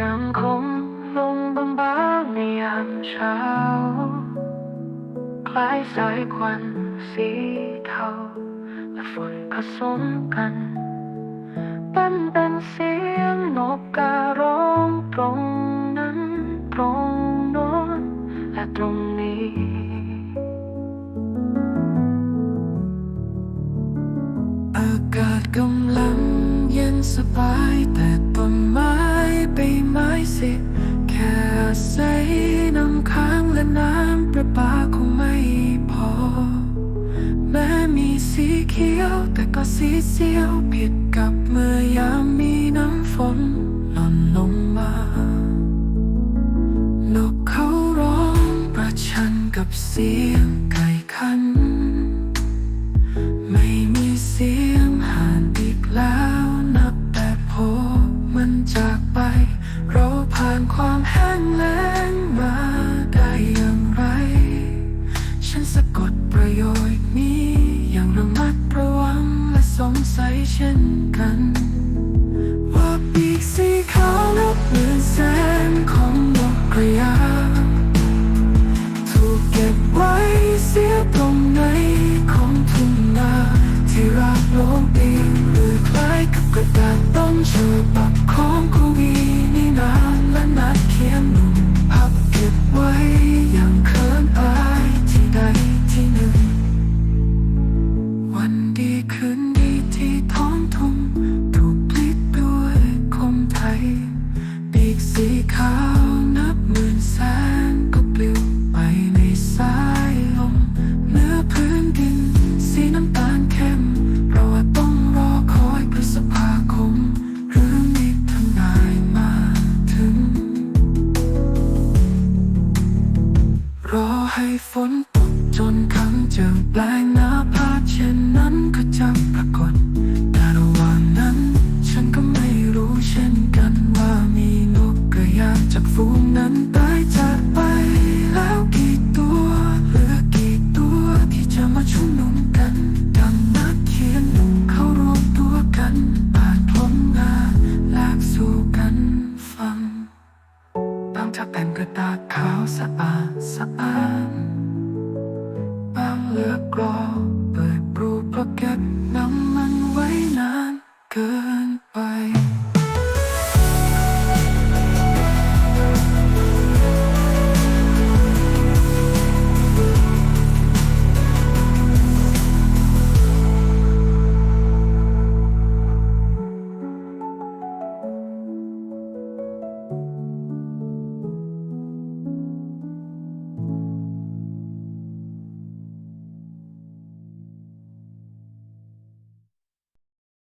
ยังคงลงบางบางๆในยามเช้า คล้ายสายควันสีเทา และฝนผสมกันเป็นเป็นเสียงนกการ้องตรงนั้นตรงโน้นและตรงนี้อากาศกำลังเย็นสบายแต่ต้นไม้ ประปาคงไม่พอ แม้มีสีเขียว แต่ก็สีเสียวผิดกับเมื่อยามมีน้ำฝนหล่นลงมานกเขาร้องประชันกับเสียงไก่ขัน ไม่มีเสียงห่านอีกแล้วนับแต่พบมันจากไป เราผ่านความแห้งแล้ง ใสเช่นกัน ว่าปีกสีขาวนับหมื่นแสนของนกกระยา ถูกเก็บไว้เสียตรงไหนของทุ่งนาที่รักโลงเองหรือคล้ายกับกระดาษต้นฉบับขอ ให้ฝนตกจนคำเจอแปลงหน้าผาเช่นนั้นก็จะปรากฏ เป็นกระดาษขาวสะอาดสะอาดบางเหลือกรอเปิดปรูเพราะเก็บน้ำมันไว้นานเกิน